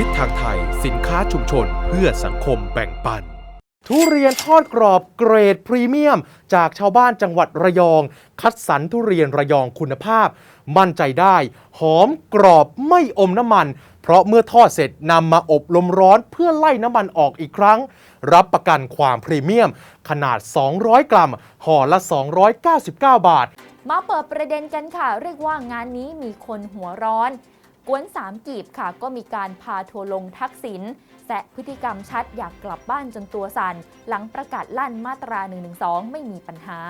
ทิศทางไทย สินค้าชุมชน เพื่อสังคมแบ่งปัน ทุเรียนทอดกรอบเกรดพรีเมียม จากชาวบ้านจังหวัดระยอง คัดสรรทุเรียนระยองคุณภาพ มั่นใจได้ หอมกรอบไม่อมน้ำมัน เพราะเมื่อทอดเสร็จนำมาอบลมร้อนเพื่อไล่น้ำมันออกอีกครั้ง รับประกันความพรีเมียม ขนาด 200 กรัมห่อละ 299 บาท มาเปิดประเด็นกันค่ะ เรียกว่างานนี้มีคนหัวร้อน กวนสามกีบค่ะ ก็มีการพาทัวร์ลงทักษิณแสะพฤติกรรมชัดอยากกลับบ้านจนตัวสั่น หลังประกาศลั่นมาตรา 112 ไม่มีปัญหา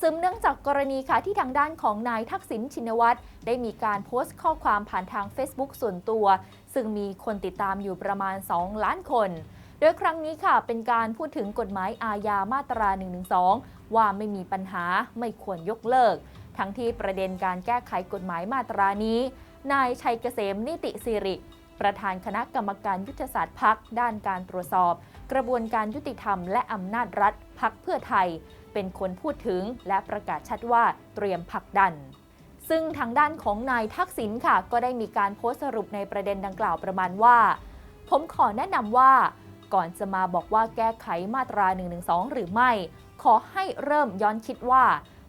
ซึมเนื่องจากกรณีค่ะที่ทางด้านของนายทักษิณชินวัตรได้มีการโพสต์ข้อความผ่านทาง Facebook ส่วนตัว ซึ่งมีคนติดตามอยู่ประมาณ 2 ล้านคน โดยครั้งนี้ค่ะเป็นการพูดถึงกฎหมายอาญามาตรา 112 ว่าไม่มีปัญหาไม่ควรยกเลิก ทั้งที่ประเด็นการแก้ไขกฎหมายมาตรานี้ นายชัยเกษมนิติสิริ ประธานคณะกรรมการยุทธศาสตร์พักด้านการตรวจสอบ กระบวนการยุติธรรมและอำนาจรัฐพักเพื่อไทย เป็นคนพูดถึงและประกาศชัดว่าเตรียมผลักดันซึ่งทางด้านของนายทักษิณค่ะ ก็ได้มีการโพสต์สรุปในประเด็นดังกล่าวประมาณว่า ผมขอแนะนำว่า ก่อนจะมาบอกว่าแก้ไขมาตรา 112 หรือไม่ ขอให้เริ่มย้อนคิดว่า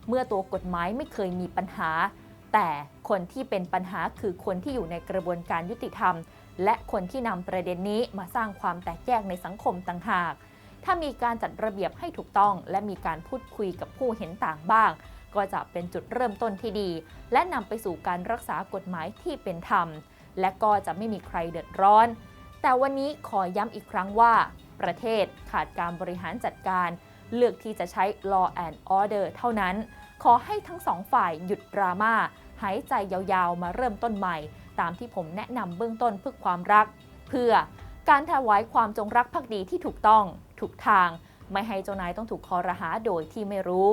เมื่อตัวกฎหมายไม่เคยมีปัญหา แต่คนที่เป็นปัญหาคือคนที่อยู่ในกระบวนการยุติธรรม และคนที่นำประเด็นนี้มาสร้างความแตกแยกในสังคมต่างหาก ถ้ามีการจัดระเบียบให้ถูกต้อง และมีการพูดคุยกับผู้เห็นต่างบ้าง ก็จะเป็นจุดเริ่มต้นที่ดี และนำไปสู่การรักษากฎหมายที่เป็นธรรม และก็จะไม่มีใครเดือดร้อน แต่วันนี้ขอย้ำอีกครั้งว่า ประเทศขาดการบริหารจัดการ เลือกที่จะใช้ law and order เท่านั้น ขอให้ทั้งสองฝ่ายหยุดดราม่าหายใจยาวๆ มาเริ่มต้นใหม่ ตามที่ผมแนะนำเบื้องต้นเพื่อความรัก เพื่อการถวายความจงรักภักดีที่ถูกต้อง ถูกทาง ไม่ให้เจ้านายต้องถูกคอรหาโดยที่ไม่รู้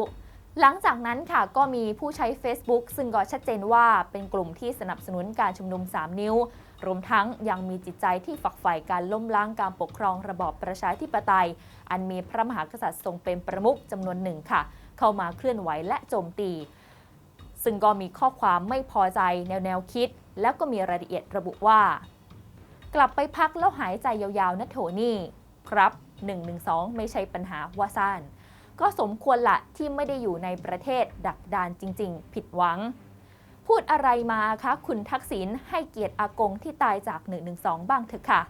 หลังจากนั้นค่ะก็มีผู้ใช้ Facebook ซึ่งก็ชัดเจนว่าเป็นกลุ่มที่สนับสนุนการชุมนุม 3 นิ้ว รวมทั้งยังมีจิตใจที่ฝักใฝ่การล้มล้างการปกครองระบอบประชาธิปไตย อันมีพระมหากษัตริย์ทรงเป็นประมุขจำนวนหนึ่งค่ะ เข้ามาเคลื่อนไหวและโจมตี ซึ่งก็มีข้อความไม่พอใจแนวแนวคิด แล้วก็มีรายละเอียดระบุว่า กลับไปพักแล้วหายใจยาวๆนะโถนี่ครับ 112 ไม่ใช่ปัญหาว่าสั้นก็สมควรละที่ไม่ได้อยู่ในประเทศดักดานจริง ๆ ผิดหวัง พูดอะไรมาคะคุณทักษิณให้เกียรติอากงที่ตายจาก 112 บ้างเถอะค่ะ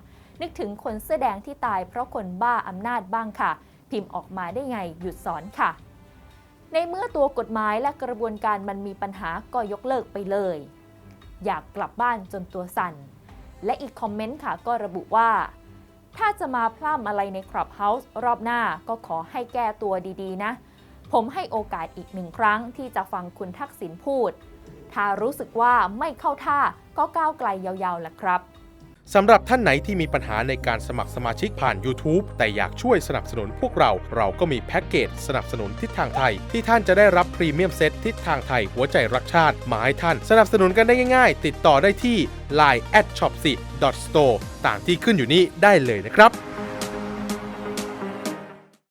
นึกถึงคนเสื้อแดงที่ตายเพราะคนบ้าอำนาจบ้างค่ะ พิมพ์ออกมาได้ไงหยุดสอนค่ะ ในเมื่อตัวกฎหมายและกระบวนการมันมีปัญหาก็ยกเลิกไปเลย อยากกลับบ้านจนตัวสั่น และอีกคอมเมนต์ค่ะก็ระบุว่า ถ้าจะมาพร่ำอะไรในคลับเฮาส์รอบหน้าก็ขอให้แก้ตัวดีๆนะ ผมให้โอกาสอีกหนึ่งครั้งที่จะฟังคุณทักษิณพูด ถ้ารู้สึกว่าไม่เข้าท่าก็ก้าวไกลยาวๆแหละครับสำหรับท่านไหนที่มีปัญหาในการสมัครสมาชิกผ่าน YouTube แต่อยากช่วยสนับสนุนพวกเรา เราก็มีแพ็กเกจสนับสนุนทิศทางไทย ที่ท่านจะได้รับพรีเมียมเซตทิศทางไทยหัวใจรักชาติ มาให้ท่าน สนับสนุนกันได้ง่ายๆ ติดต่อได้ที่ line at shop 4 store ตามที่ขึ้นอยู่นี้ได้เลยนะครับ